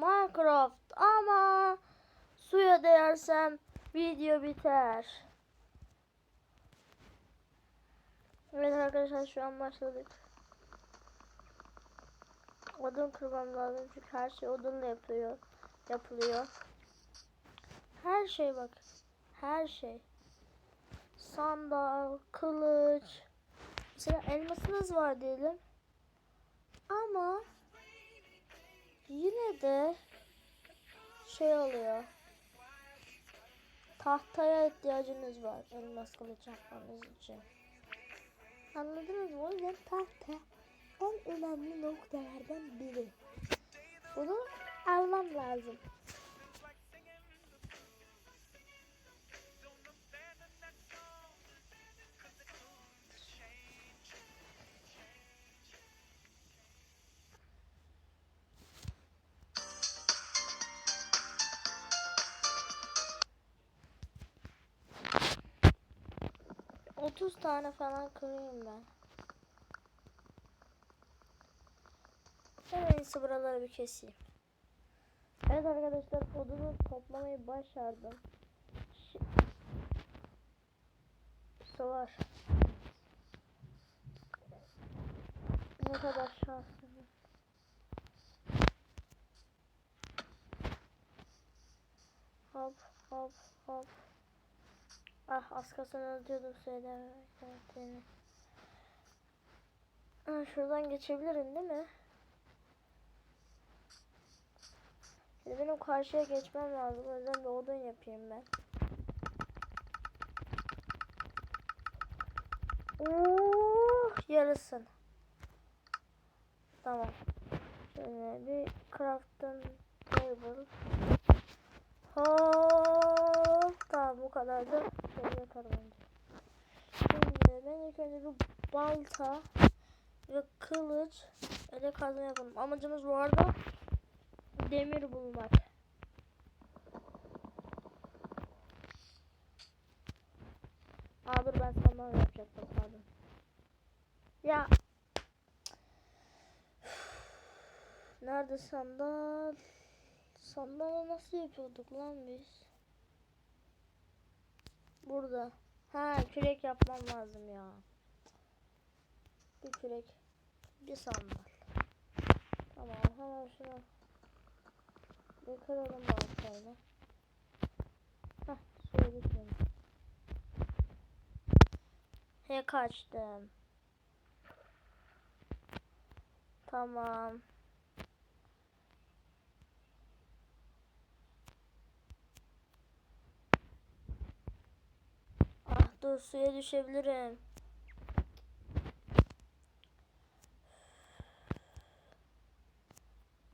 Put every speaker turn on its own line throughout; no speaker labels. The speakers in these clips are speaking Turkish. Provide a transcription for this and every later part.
Minecraft ama suya değersem video biter. Evet arkadaşlar şu an başladık. Odun kırmam lazım çünkü her şey odunla yapılıyor. Yapılıyor. Her şey bak. Her şey. Sandal, kılıç. Mesela elmasınız var diyelim. De şey oluyor. Tahtaya ihtiyacınız var elmas kılıç yapmanız için. Anladınız mı? O yüzden tahta en önemli noktalardan biri. Bunu almam lazım. Otuz tane falan kırayım ben. En iyisi buraları bir keseyim. Evet arkadaşlar odunu toplamayı başardım. Var. Ne kadar şanslıyım. Hop hop hop. Ah az kalsın öldürdüm. Ah, şuradan geçebilirim değil mi? Şimdi benim karşıya geçmem lazım. O yüzden bir odun yapayım ben. Oh, yarısın. Tamam. Şöyle bir crafting table. Hop. Tamam bu kadar da şey yeter bence. Şimdi ben ilk önce bir balta ve kılıç ve de kazma yapalım. Amacımız bu arada demir bulmak. Aa dur ben sandal yapacaktım pardon. Ya. Nerede sandal? Sandalı nasıl yapıyorduk lan biz? Burada. Ha kürek yapmam lazım ya. Bir kürek. Bir sandal. Tamam hemen şunu bir kıralım baltayla. Hah suya düşmedim. He kaçtım. Tamam. Dur suya düşebilirim.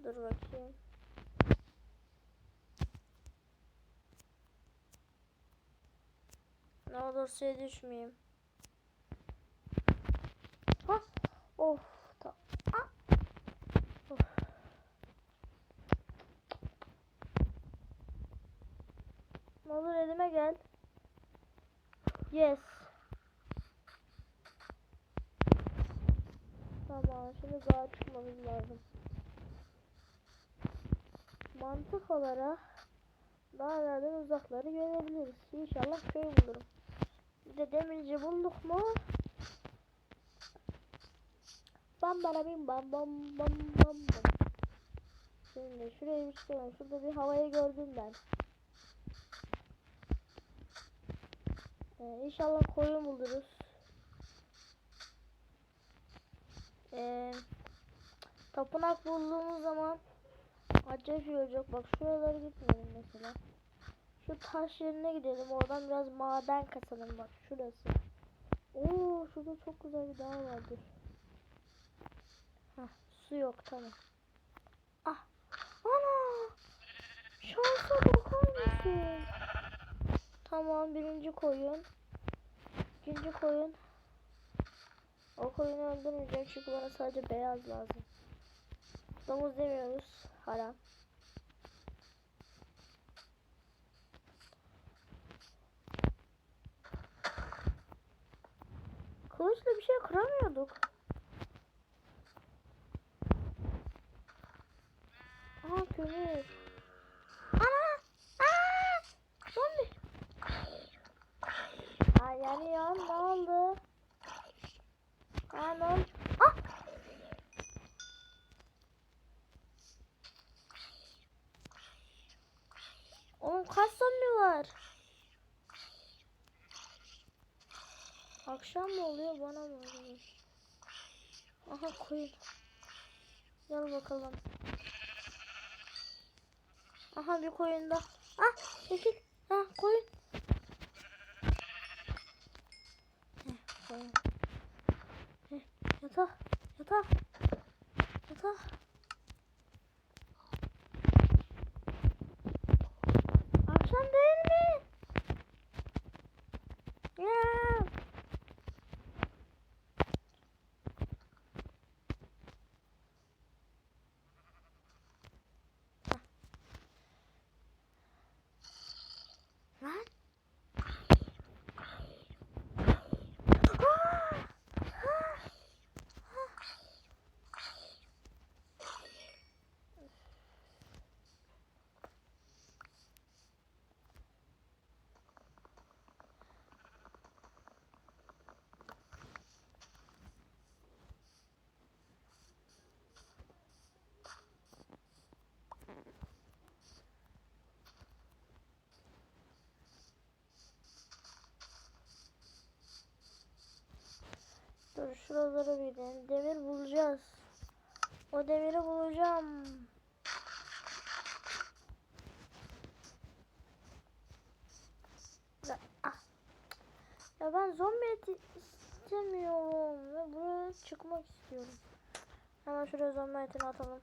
Dur bakayım. Ne olur suya düşmeyeyim. Ha? Of ah. Of. Ne olur elime gel. Yes. Tamam şimdi daha çıkmamız lazım. Mantık olarak dağlardan uzakları görebiliriz. İnşallah köy bulurum. Bir de demirci bulduk mu? Bam bana bim bam bam bam bam bam. Şimdi şuraya bir çıkalım. Şurada bir havayı gördüm ben. Ee, inşallah koyun buluruz. Ee, tapınak bulduğumuz zaman acayip iyi olacak. Bak şuralara gitmeyelim mesela. Şu taş yerine gidelim. Oradan biraz maden kasalım. Bak şurası. Oo şurada çok güzel bir dağ vardır. Hah su yok tamam. Ah. Ana. Şansa bakar mısın? Tamam birinci koyun. İkinci koyun. O koyunu öldürmeyeceğim çünkü bana sadece beyaz lazım. Domuz demiyoruz. Haram. Kılıçla bir şey kıramıyorduk. Aa kömür. Ana! Aa! Zombi. Aa yanıyor. Ne oldu? Aa ne oldu? Ah! Oğlum kaç zombi var? Akşam mı oluyor bana mı oluyor? Aha koyun. Gel bakalım. Aha bir koyun da. Ah çekil. Ha koyun. Heh, koyun. Heh, yatak. Yatak. Yatak. Akşam değil mi? Ya. Lan. Dur şuraları bir de- demir bulacağız. O demiri bulacağım. Ah. ya ben zombi eti istemiyorum ve buraya çıkmak istiyorum. Hemen şuraya zombi etini atalım.